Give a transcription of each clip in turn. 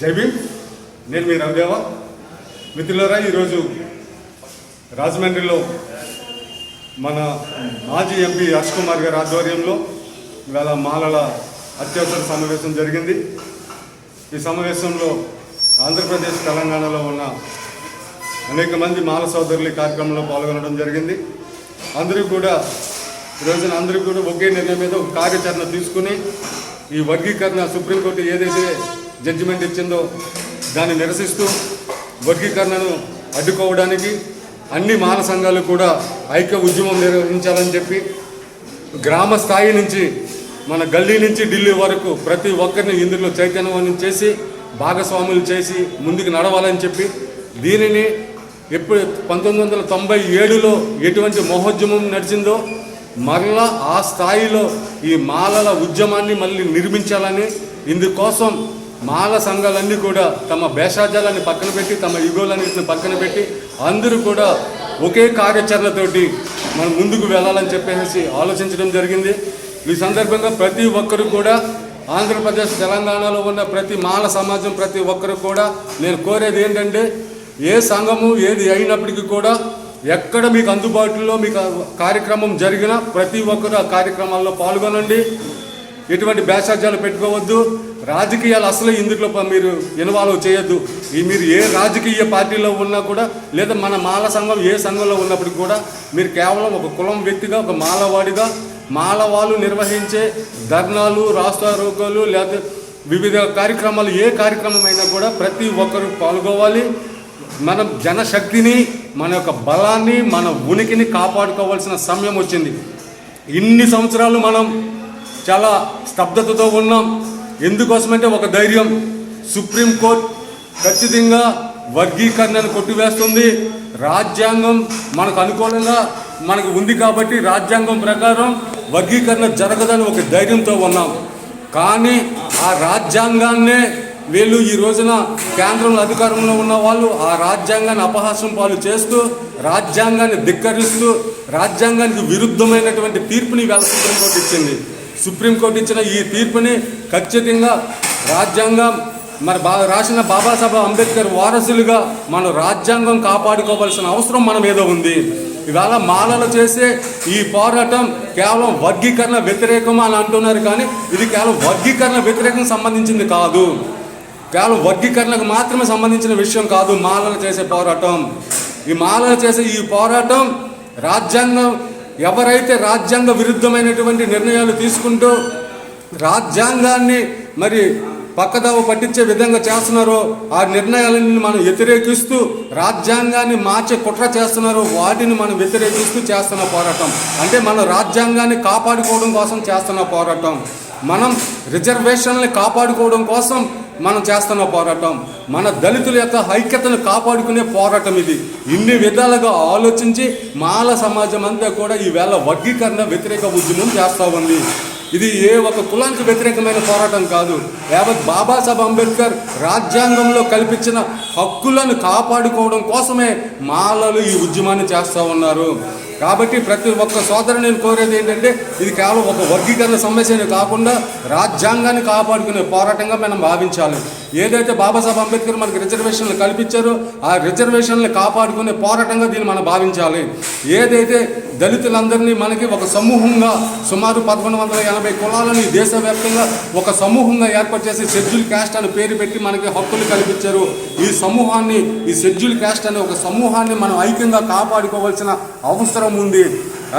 జై నేను మీ రవిదేవ. మిత్రులరా ఈరోజు రాజమండ్రిలో మన మాజీ ఎంపీ హర్ష్ కుమార్ గారి ఆధ్వర్యంలో ఇవాళ మాలల అత్యవసర సమావేశం జరిగింది. ఈ సమావేశంలో ఆంధ్రప్రదేశ్ తెలంగాణలో ఉన్న అనేక మంది మాల సోదరులు ఈ కార్యక్రమంలో పాల్గొనడం జరిగింది. అందరూ కూడా ఈ రోజున అందరూ కూడా ఒకే నిర్ణయం మీద ఒక కార్యాచరణ తీసుకుని ఈ వర్గీకరణ సుప్రీంకోర్టు ఏదైతే జడ్జిమెంట్ ఇచ్చిందో దాన్ని నిరసిస్తూ వర్గీకరణను అడ్డుకోవడానికి అన్ని మాల సంఘాలు కూడా ఐక్య ఉద్యమం నిర్వహించాలని చెప్పి గ్రామ స్థాయి నుంచి మన గల్లీ నుంచి ఢిల్లీ వరకు ప్రతి ఒక్కరిని ఇందులో చైతన్యవంతం చేసి భాగస్వాములు చేసి ముందుకు నడవాలని చెప్పి దీనిని ఎప్పుడు పంతొమ్మిది వందల తొంభై ఏడులో ఎటువంటి మహోద్యమం నడిచిందో మరలా ఆ స్థాయిలో ఈ మాలల ఉద్యమాన్ని మళ్ళీ నిర్మించాలని ఇందుకోసం మాల సంఘాలన్నీ కూడా తమ భేషాజాలని పక్కన పెట్టి తమ యుగోలన్నింటిని పక్కన పెట్టి అందరూ కూడా ఒకే కార్యాచరణతోటి మనం ముందుకు వెళ్ళాలని చెప్పేసి ఆలోచించడం జరిగింది. ఈ సందర్భంగా ప్రతి ఒక్కరు కూడా ఆంధ్రప్రదేశ్ తెలంగాణలో ఉన్న ప్రతి మాల సమాజం ప్రతి ఒక్కరు కూడా నేను కోరేది ఏంటంటే ఏ సంఘము ఏది అయినప్పటికీ కూడా ఎక్కడ మీకు అందుబాటులో మీకు కార్యక్రమం జరిగినా ప్రతి ఒక్కరు ఆ కార్యక్రమాల్లో పాల్గొనండి. ఎటువంటి భేషాజాలు పెట్టుకోవద్దు. రాజకీయాలు అసలు ఇందులో మీరు ఇన్వాల్వ్ చేయొద్దు. ఈ మీరు ఏ రాజకీయ పార్టీలో ఉన్నా కూడా లేదా మన మాల సంఘం ఏ సంఘంలో ఉన్నప్పటికీ కూడా మీరు కేవలం ఒక కులం వ్యక్తిగా ఒక మాలవాడిగా మాలవాళ్ళు నిర్వహించే ధర్నాలు రాస్తారోకోలు లేదా వివిధ కార్యక్రమాలు ఏ కార్యక్రమం అయినా కూడా ప్రతి ఒక్కరు పాల్గొవాలి. మనం జనశక్తిని మన యొక్క బలాన్ని మన ఉనికిని కాపాడుకోవాల్సిన సమయం వచ్చింది. ఇన్ని సంవత్సరాలు మనం చాలా స్తబ్దతతో ఉన్నాం. ఎందుకోసమంటే ఒక ధైర్యం. సుప్రీంకోర్టు ఖచ్చితంగా వర్గీకరణను కొట్టివేస్తుంది. రాజ్యాంగం మనకు అనుకూలంగా మనకు ఉంది కాబట్టి రాజ్యాంగం ప్రకారం వర్గీకరణ జరగదని ఒక ధైర్యంతో ఉన్నాం. కానీ ఆ రాజ్యాంగాన్నే వీళ్ళు ఈ రోజున కేంద్రంలో అధికారంలో ఉన్న వాళ్ళు ఆ రాజ్యాంగాన్ని అపహాసం పాలు చేస్తూ రాజ్యాంగాన్ని ధిక్కరిస్తూ రాజ్యాంగానికి విరుద్ధమైనటువంటి తీర్పుని వేళ సుప్రీంకోర్టు ఇచ్చింది. సుప్రీంకోర్టు ఇచ్చిన ఈ తీర్పుని ఖచ్చితంగా రాజ్యాంగం మరి బా రాసిన బాబాసాహెబ్ అంబేద్కర్ వారసులుగా మన రాజ్యాంగం కాపాడుకోవాల్సిన అవసరం మన మీద ఉంది. ఇవాళ మాలలు చేసే ఈ పోరాటం కేవలం వర్గీకరణ వ్యతిరేకం అని అంటున్నారు కానీ ఇది కేవలం వర్గీకరణ వ్యతిరేకం సంబంధించింది కాదు. కేవలం వర్గీకరణకు మాత్రమే సంబంధించిన విషయం కాదు మాలలు చేసే పోరాటం. ఈ మాలలు చేసే ఈ పోరాటం రాజ్యాంగం ఎవరైతే రాజ్యాంగ విరుద్ధమైనటువంటి నిర్ణయాలు తీసుకుంటూ రాజ్యాంగాన్ని మరి పక్కదావ పట్టించే విధంగా చేస్తున్నారో ఆ నిర్ణయాలని మనం వ్యతిరేకిస్తూ రాజ్యాంగాన్ని మార్చే కుట్ర చేస్తున్నారో వాటిని మనం వ్యతిరేకిస్తూ చేస్తున్న పోరాటం. అంటే మన రాజ్యాంగాన్ని కాపాడుకోవడం కోసం చేస్తున్న పోరాటం. మనం రిజర్వేషన్లని కాపాడుకోవడం కోసం మనం చేస్తున్న పోరాటం మన దళితుల యొక్క ఐక్యతను కాపాడుకునే పోరాటం ఇది. ఇన్ని విధాలుగా ఆలోచించి మాల సమాజం అంతా కూడా ఈవేళ వర్గీకరణ వ్యతిరేక ఉద్యమం చేస్తూ ఉంది. ఇది ఏ ఒక కులానికి వ్యతిరేకమైన పోరాటం కాదు. యావత్ బాబాసాహెబ్ అంబేద్కర్ రాజ్యాంగంలో కల్పించిన హక్కులను కాపాడుకోవడం కోసమే మాలలు ఈ ఉద్యమాన్ని చేస్తూ ఉన్నారు. కాబట్టి ప్రతి ఒక్క సోదరు నేను కోరేది ఏంటంటే ఇది కేవలం ఒక వర్గీకరణ సమస్యను కాకుండా రాజ్యాంగాన్ని కాపాడుకునే పోరాటంగా మనం భావించాలి. ఏదైతే బాబాసాహెబ్ అంబేద్కర్ మనకి రిజర్వేషన్లు కల్పించారో ఆ రిజర్వేషన్లు కాపాడుకునే పోరాటంగా దీన్ని మనం భావించాలి. ఏదైతే దళితులందరినీ మనకి ఒక సమూహంగా సుమారు పదకొండు వందల ఎనభై కులాలని దేశవ్యాప్తంగా ఒక సమూహంగా ఏర్పాటు చేసి షెడ్యూల్ క్యాస్ట్ అని పేరు పెట్టి మనకి హక్కులు కల్పించారు. ఈ సమూహాన్ని ఈ షెడ్యూల్ క్యాస్ట్ అనే ఒక సమూహాన్ని మనం ఐక్యంగా కాపాడుకోవాల్సిన అవసరం ఉంది.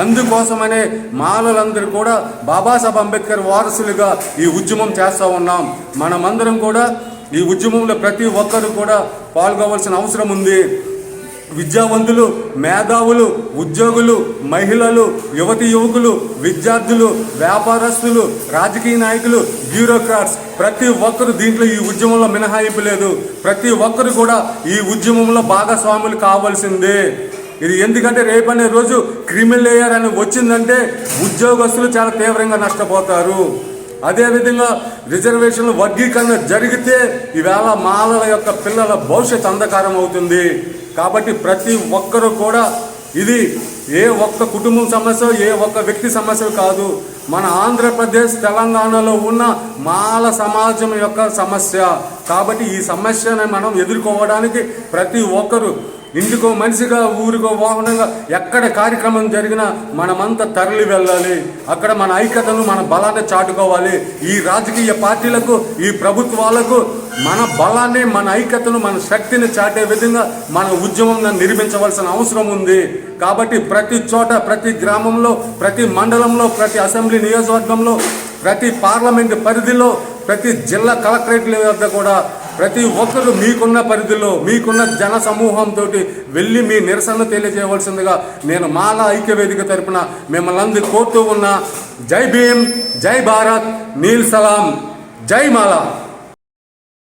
అందుకోసమనే మాలలందరూ కూడా బాబాసాహెబ్ అంబేద్కర్ వారసులుగా ఈ ఉద్యమం చేస్తూ ఉన్నాం. మనమందరం కూడా ఈ ఉద్యమంలో ప్రతి ఒక్కరు కూడా పాల్గొవలసిన అవసరం ఉంది. విద్యావంతులు మేధావులు ఉద్యోగులు మహిళలు యువతి యువకులు విద్యార్థులు వ్యాపారస్తులు రాజకీయ నాయకులు బ్యూరోక్రాట్స్. ప్రతి ఒక్కరు దీంట్లో ఈ ఉద్యమంలో మినహాయింపు లేదు. ప్రతి ఒక్కరు కూడా ఈ ఉద్యమంలో భాగస్వాములు కావాల్సిందే. ఇది ఎందుకంటే రేపనే రోజు క్రిమినల్ లేయర్ అని వచ్చిందంటే ఉద్యోగస్తులు చాలా తీవ్రంగా నష్టపోతారు. అదేవిధంగా రిజర్వేషన్ల వర్గీకరణ జరిగితే ఈవేళ మాలల యొక్క పిల్లల భవిష్యత్ అంధకారం అవుతుంది. కాబట్టి ప్రతి ఒక్కరూ కూడా ఇది ఏ ఒక్క కుటుంబం సమస్య ఏ ఒక్క వ్యక్తి సమస్య కాదు. మన ఆంధ్రప్రదేశ్ తెలంగాణలో ఉన్న మాల సమాజం యొక్క సమస్య. కాబట్టి ఈ సమస్యను మనం ఎదుర్కోవడానికి ప్రతి ఒక్కరూ ఇంటికో మనిషిగా ఊరికో వాహనంగా ఎక్కడ కార్యక్రమం జరిగినా మనమంతా తరలి వెళ్ళాలి. అక్కడ మన ఐక్యతను మన బలాన్ని చాటుకోవాలి. ఈ రాజకీయ పార్టీలకు ఈ ప్రభుత్వాలకు మన బలాన్ని మన ఐక్యతను మన శక్తిని చాటే విధంగా మన ఉద్యమం నిర్మించవలసిన అవసరం ఉంది. కాబట్టి ప్రతి చోట ప్రతి గ్రామంలో ప్రతి మండలంలో ప్రతి అసెంబ్లీ నియోజకవర్గంలో ప్రతి పార్లమెంట్ పరిధిలో ప్రతి జిల్లా కలెక్టరేట్ల వద్ద కూడా ప్రతి ఒక్కరు మీకున్న పరిధిలో మీకున్న జన సమూహంతో వెళ్ళి మీ నిరసన తెలియజేయవలసిందిగా నేను మాల ఐక్య వేదిక తరపున మిమ్మల్ని అందరి కోరుతూ ఉన్న. జై భీమ్ జై భారత్ నీల్ సలాం. జై మాలా.